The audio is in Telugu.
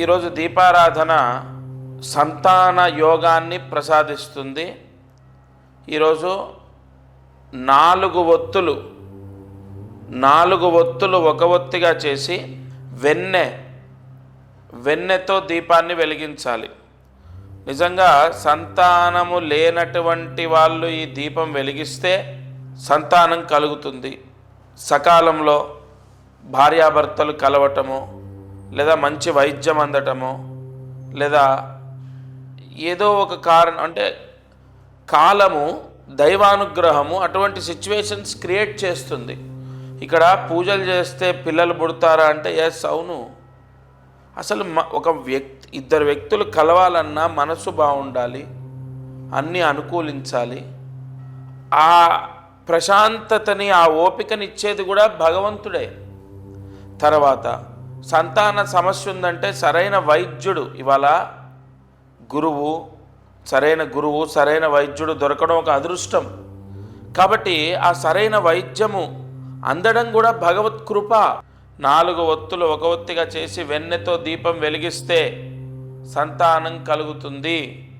ఈరోజు దీపారాధన సంతాన యోగాన్ని ప్రసాదిస్తుంది. ఈరోజు నాలుగు ఒత్తులు నాలుగు ఒత్తులు ఒక ఒత్తిగా చేసి వెన్నె వెన్నెతో దీపాన్ని వెలిగించాలి. నిజంగా సంతానము లేనటువంటి వాళ్ళు ఈ దీపం వెలిగిస్తే సంతానం కలుగుతుంది. సకాలంలో భార్యాభర్తలు కలవటము లేదా మంచి వైద్యం అందటము లేదా ఏదో ఒక కారణం అంటే కాలము దైవానుగ్రహము అటువంటి సిచ్యువేషన్స్ క్రియేట్ చేస్తుంది. ఇక్కడ పూజలు చేస్తే పిల్లలు పుడతారా అంటే ఎస్ అవును. అసలు ఒక వ్యక్తి ఇద్దరు వ్యక్తులు కలవాలన్నా మనసు బాగుండాలి అన్నీ అనుకూలించాలి. ఆ ప్రశాంతతని ఆ ఓపికని ఇచ్చేది కూడా భగవంతుడే. తర్వాత సంతాన సమస్య ఉందంటే సరైన వైద్యుడు ఇవాళ గురువు సరైన గురువు సరైన వైద్యుడు దొరకడం ఒక అదృష్టం. కాబట్టి ఆ సరైన వైద్యము అందడం కూడా భగవత్ కృప. నాలుగు ఒత్తులు ఒక ఒత్తిగా చేసి వెన్నెతో దీపం వెలిగిస్తే సంతానం కలుగుతుంది.